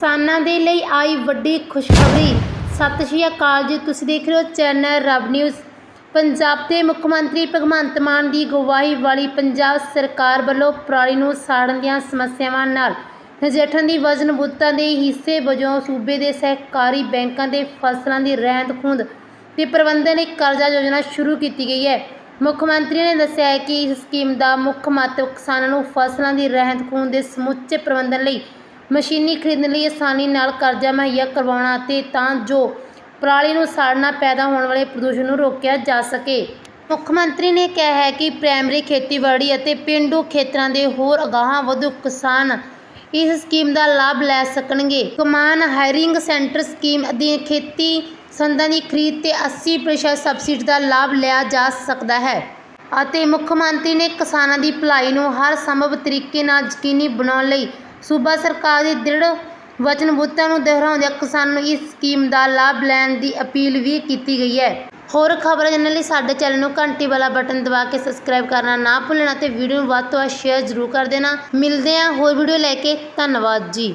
ਕਿਸਾਨਾਂ ਦੇ ਲਈ ਆਈ ਵੱਡੀ ਖੁਸ਼ਖਬਰੀ। ਸਤਿ ਸ਼੍ਰੀ ਅਕਾਲ ਜੀ, ਤੁਸੀਂ ਦੇਖ ਰਹੇ ਹੋ ਚੈਨਲ ਰਬ ਨਿਊਜ਼। ਪੰਜਾਬ ਦੇ ਮੁੱਖ ਮੰਤਰੀ ਭਗਵੰਤ ਮਾਨ ਦੀ ਗਵਾਹੀ ਵਾਲੀ ਪੰਜਾਬ ਸਰਕਾਰ ਵੱਲੋਂ ਪਰਾਲੀ ਨੂੰ ਸਾੜਨ ਦੀਆਂ ਸਮੱਸਿਆਵਾਂ ਨਾਲ ਨਜਿੱਠਣ ਦੀ ਵਚਨਬੱਧਤਾ ਦੇ ਹਿੱਸੇ ਵਜੋਂ ਸੂਬੇ ਦੇ ਸਹਿਕਾਰੀ ਬੈਂਕਾਂ ਦੇ ਫਸਲਾਂ ਦੀ ਰਹਿੰਦ ਖੂੰਹਦ ਤੇ ਪ੍ਰਬੰਧਨ ਲਈ ਕਰਜ਼ਾ ਯੋਜਨਾ ਸ਼ੁਰੂ ਕੀਤੀ ਗਈ ਹੈ। ਮੁੱਖ ਮੰਤਰੀ ਨੇ ਦੱਸਿਆ ਹੈ ਕਿ ਇਸ ਸਕੀਮ ਦਾ ਮੁੱਖ ਮਹੱਤਵ ਕਿਸਾਨਾਂ ਨੂੰ ਫਸਲਾਂ ਦੀ ਰਹਿੰਦ ਖੂੰਹਦ ਦੇ ਸਮੁੱਚੇ ਪ੍ਰਬੰਧਨ ਲਈ ਮਸ਼ੀਨੀ ਖਰੀਦਣ ਲਈ ਆਸਾਨੀ ਨਾਲ ਕਰਜ਼ਾ ਮੁਹੱਈਆ ਕਰਵਾਉਣਾ ਅਤੇ ਤਾਂ ਜੋ ਪਰਾਲੀ ਨੂੰ ਸਾੜਨਾ ਪੈਦਾ ਹੋਣ ਵਾਲੇ ਪ੍ਰਦੂਸ਼ਣ ਨੂੰ ਰੋਕਿਆ ਜਾ ਸਕੇ। ਮੁੱਖ ਮੰਤਰੀ ਨੇ ਕਿਹਾ ਹੈ ਕਿ ਪ੍ਰਾਇਮਰੀ ਖੇਤੀਬਾੜੀ ਅਤੇ ਪਿੰਡੂ ਖੇਤਰਾਂ ਦੇ ਹੋਰ ਅਗਾਹਾਂ ਵਧੂ ਕਿਸਾਨ ਇਸ ਸਕੀਮ ਦਾ ਲਾਭ ਲੈ ਸਕਣਗੇ। ਕਮਾਨ ਹਾਇਰਿੰਗ ਸੈਂਟਰ ਸਕੀਮ ਅਧੀਨ ਖੇਤੀ ਸੰਦਾਂ ਦੀ ਖਰੀਦ ਤੇ 80% ਸਬਸਿਡੀ ਦਾ ਲਾਭ ਲਿਆ ਜਾ ਸਕਦਾ ਹੈ ਅਤੇ ਮੁੱਖ ਮੰਤਰੀ ਨੇ ਕਿਸਾਨਾਂ ਦੀ ਭਲਾਈ ਨੂੰ ਹਰ ਸੰਭਵ ਤਰੀਕੇ ਨਾਲ ਯਕੀਨੀ ਬਣਾਉਣ ਲਈ ਸੂਬਾ ਸਰਕਾਰ ਦੀ ਦ੍ਰਿੜ ਵਚਨਬੱਧਤਾ ਨੂੰ ਦੁਹਰਾਉਂਦਿਆਂ ਕਿਸਾਨਾਂ ਨੂੰ ਇਸ ਸਕੀਮ ਦਾ ਲਾਭ ਲੈਣ ਦੀ ਅਪੀਲ ਵੀ ਕੀਤੀ ਗਈ ਹੈ। ਹੋਰ ਖਬਰਾਂ ਜਾਣਨ ਲਈ ਸਾਡੇ ਚੈਨਲ ਨੂੰ ਘੰਟੀ ਵਾਲਾ ਬਟਨ ਦਬਾ ਕੇ ਸਬਸਕ੍ਰਾਈਬ ਕਰਨਾ ਨਾ ਭੁੱਲਣਾ ਤੇ ਵੀਡੀਓ ਨੂੰ ਵੱਧ ਤੋਂ ਵੱਧ ਸ਼ੇਅਰ ਜ਼ਰੂਰ ਕਰ ਦੇਣਾ। ਮਿਲਦੇ ਹਾਂ ਹੋਰ ਵੀਡੀਓ ਲੈ ਕੇ। ਧੰਨਵਾਦ ਜੀ।